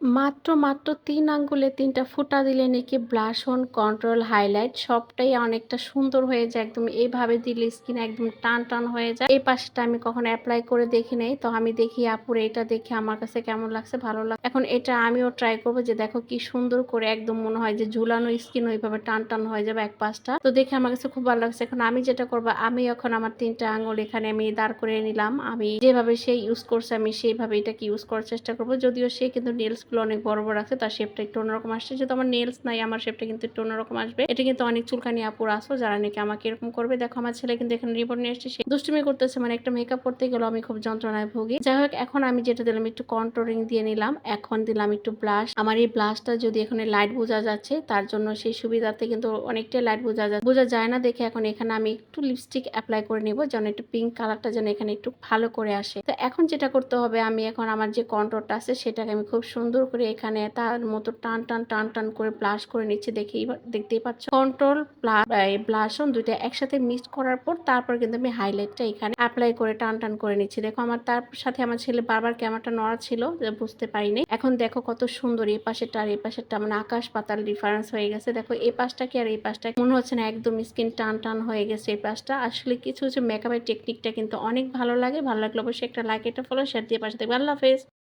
মাত্র, মাত্র তিন আঙ্গুলে ৩ টা ফুটা দিলে নাকি ব্লাশ অন, কন্ট্রোল, হাইলাইট সবটাই অনেকটা সুন্দর হয়ে যায়। একদম এভাবে দিলে স্কিন একদম টান, টান হয়ে যায়। এই পাশটা আমি কখনো অ্যাপ্লাই করে দেখি নাই। তো আমি দেখি আপুর এটা দেখে আমার কাছে কেমন লাগছে, ভালো লাগ এখন এটা আমিও ট্রাই করব যে দেখো কি সুন্দর করে একদম মনে হয় যে ঝুলানো স্কিন ওইভাবে টান, টান হয়ে যাবে এক পাশটা। তো দেখে আমার কাছে খুব ভালো লাগছে। এখন আমি যেটা করব আমি এখন আমার ৩ টা আঙ্গুল এখানে আমি দাঁড় করে নিলাম। আমি যেভাবে সে ইউজ করছে আমি সেইভাবে এটাকে ইউজ করার চেষ্টা করব যদিও সে কিন্তু নেলস গুলো অনেক বড়, বড় আছে তার শেপটা একটু অন্যরকম আসছে। যেহেতু আমার নেলস নাই আমার শেপটা কিন্তু একটু অন্যরকম আসবে। এটা কিন্তু অনেক চুলকানি আপুর আসো যারা নাকি আমাকে এরকম করবে। দেখো আমার ছেলে কিন্তু এখানে রিবন নিয়ে এসেছে। দুষ্টুমি করতেছে মানে একটা মেকআপ করতে গেলেও আমি খুব যন্ত্রণায় ভুগি। যাই হোক এখন আমি যেটা দিলাম একটু কন্ট্রোলিং দিয়ে নিলাম। এখন দিলাম একটু ব্লাশ। আমার এই ব্লাশটা যদি এখানে লাইট বোঝা যাচ্ছে তার জন্য সেই সুবিধাতে কিন্তু অনেকটাই লাইট বোঝা যায় বোঝা যায় না দেখে এখন এখানে আমি একটু লিপস্টিক অ্যাপ্লাই করে নিব যেন একটু পিঙ্ক কালারটা যেন এখানে একটু ভালো করে আসে। তো এখন যেটা করতে হবে আমি এখন আমার যে কন্ট্রোলটা আছে সেটাকে আমি খুব সুন্দর করে এখানে তার মতো টান টান টান টান করে ব্লাশ করে নিচ্ছি দেখেই দেখতেই পাচ্ছ। কন্ট্রোল ব্লাশ অন দুইটা একসাথে মিক্স করার পর তারপর কিন্তু আমি হাইলাইটটা এখানে অ্যাপ্লাই করে টান টান করে নিচ্ছি। দেখো আমার তার সাথে আমার ছেলে বারবার ক্যামেরাটা নড়া ছিল বুঝতে পারিনি। এখন দেখো কত সুন্দর এই পাশেরটা আর এই পাশেরটা মানে আকাশ পাতাল ডিফারেন্স হয়ে গেছে। দেখো এই পাশটা কি আর এই পাশটা মনে হচ্ছে না একদম স্কিন টান টান হয়ে গেছে এই পাশটা। আসলে কিছু কিছু মেকআপের টেকনিকটা কিন্তু অনেক ভালো লাগে। ভালো লাগলে অবশ্যই একটা লাইক এটা ফলো শেয়ার দিয়ে পাশে দেখবে আল্লাহ হাফেজ।